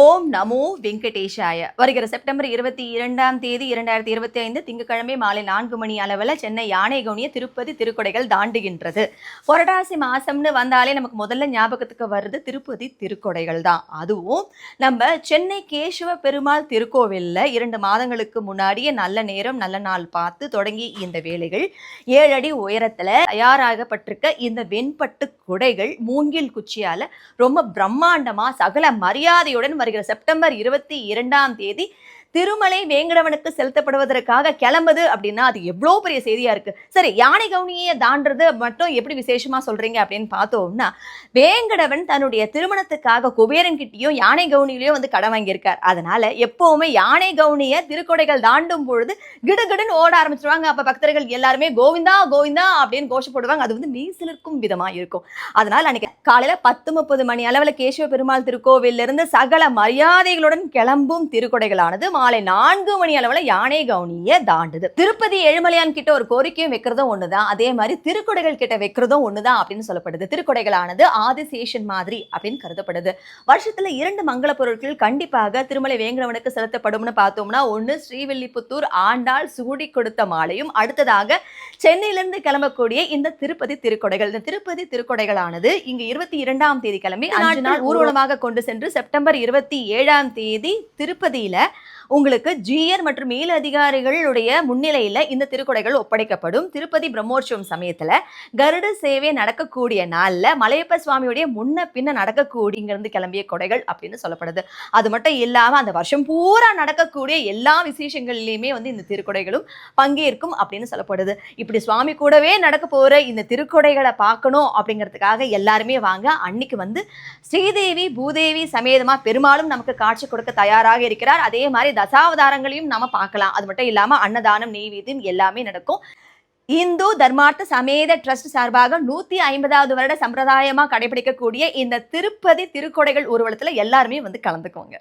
ஓம் நமோ வெங்கடேஷாய. வருகிற செப்டம்பர் இருபத்தி இரண்டாம் தேதி இரண்டாயிரத்தி இருபத்தி ஐந்து திங்கட்கிழமை மாலை நான்கு மணி அளவில் சென்னை யானை கவுனிய திருப்பதி திருக்கொடைகள் தாண்டுகின்றது. புரட்டாசி மாசம்னு வந்தாலே நமக்கு முதல்ல ஞாபகத்துக்கு வருது திருப்பதி திருக்கொடைகள் தான். அதுவும் நம்ம சென்னை கேசவ பெருமாள் திருக்கோவிலில் இரண்டு மாதங்களுக்கு முன்னாடியே நல்ல நேரம் நல்ல நாள் பார்த்து தொடங்கி இந்த வேலைகள். ஏழு அடி உயரத்தில் தயாராகப்பட்டிருக்க இந்த வெண்பட்டு குடைகள் மூங்கில் குச்சியால ரொம்ப பிரம்மாண்டமா சகல மரியாதையுடன் வருகிற செப்டம்பர் இருபத்தி இரண்டாம் தேதி திருமலை வேங்கடவனுக்கு செலுத்தப்படுவதற்காக கிளம்புது அப்படின்னா அது எவ்வளோ பெரிய செய்தியா இருக்கு. சரி யானை கவுனியை தாண்டது மட்டும் எப்படி விசேஷமா சொல்றீங்க அப்படின்னு பார்த்தோம்னா வேங்கடவன் தன்னுடைய திருமணத்துக்காக குபேரன் கிட்டேயும் யானை கவுனிலையும் வந்து கடன் வாங்கியிருக்கார். அதனால எப்பவுமே யானை கவுனியை திருக்கொடைகள் தாண்டும் பொழுது கிடுகிடுன்னு ஓட ஆரம்பிச்சிருவாங்க. அப்ப பக்தர்கள் எல்லாருமே கோவிந்தா கோவிந்தா அப்படின்னு கோஷப்படுவாங்க. அது வந்து மெய்சிலிருக்கும் விதமாக இருக்கும். அதனால அன்னைக்கு காலையில பத்து முப்பது மணி அளவுல கேசவ பெருமாள் திருக்கோவிலிருந்து சகல மரியாதைகளுடன் கிளம்பும் திருக்கொடைகளானது மாலை நான்கு மணி அளவுல யானை கவுனிய தாண்டுது. திருப்பதி ஏழுமலையான் கிட்ட ஒரு கோரிக்கையும் வைக்கிறதும் ஒண்ணுதான். அதே மாதிரி திருக்குடைகள் கிட்ட வைக்கிறதும் ஒண்ணுதான் அப்படின்னு சொல்லப்படுது. திருக்குடைகளானது ஆதிசேஷன் மாதிரி அப்படின்னு கருதப்படுது. வருஷத்துல இரண்டு மங்கள பொருட்கள் கண்டிப்பாக திருமலை வேங்கடவனுக்கு செலுத்தப்படும்னு பார்த்தோம்னா ஒன்று ஸ்ரீவில்லிபுத்தூர் ஆண்டாள் சூடி கொடுத்த மாலையும் அடுத்ததாக சென்னையிலிருந்து கிளம்பக்கூடிய இந்த திருப்பதி திருக்கொடைகள். இந்த திருப்பதி திருக்கொடைகளானது இங்கு இருபத்தி இரண்டாம் தேதி கிளம்பி அஞ்சு நாள் ஊர்வலமாக கொண்டு சென்று செப்டம்பர் இருபத்தி ஏழாம் தேதி திருப்பதியில உங்களுக்கு ஜீயர் மற்றும் மேல் அதிகாரிகளுடைய முன்னிலையில இந்த திருக்கொடைகள் ஒப்படைக்கப்படும். திருப்பதி பிரம்மோற்சவம் சமயத்துல கருட சேவை நடக்கக்கூடிய நாள்ல மலையப்ப சுவாமியுடைய முன்ன பின்ன நடக்கக்கூடிய இங்கிருந்து கிளம்பிய கொடைகள் அப்படின்னு சொல்லப்படுது. அது மட்டும் இல்லாம அந்த வருஷம் பூரா நடக்கக்கூடிய எல்லா விசேஷங்கள்லயுமே வந்து இந்த திருக்கொடைகளும் பங்கேற்கும் அப்படின்னு சொல்லப்படுது. இப்படி சுவாமி கூடவே நடக்க போகிற இந்த திருக்கொடைகளை பார்க்கணும் அப்படிங்கிறதுக்காக எல்லாருமே வாங்க. அன்னைக்கு வந்து ஸ்ரீதேவி பூதேவி சமேதமாக பெருமாளும் நமக்கு காட்சி கொடுக்க தயாராக இருக்கிறார். அதே மாதிரி தசாவதாரங்களையும் நம்ம பார்க்கலாம். அது மட்டும் இல்லாமல் அன்னதானம் நெய்வேதியம் எல்லாமே நடக்கும். இந்து தர்மார்த்த சமேத ட்ரஸ்ட் சார்பாக நூத்தி ஐம்பதாவது வருட சம்பிரதாயமா கடைபிடிக்கக்கூடிய இந்த திருப்பதி திருக்கொடைகள் ஊர்வலத்துல எல்லாருமே வந்து கலந்துக்கோங்க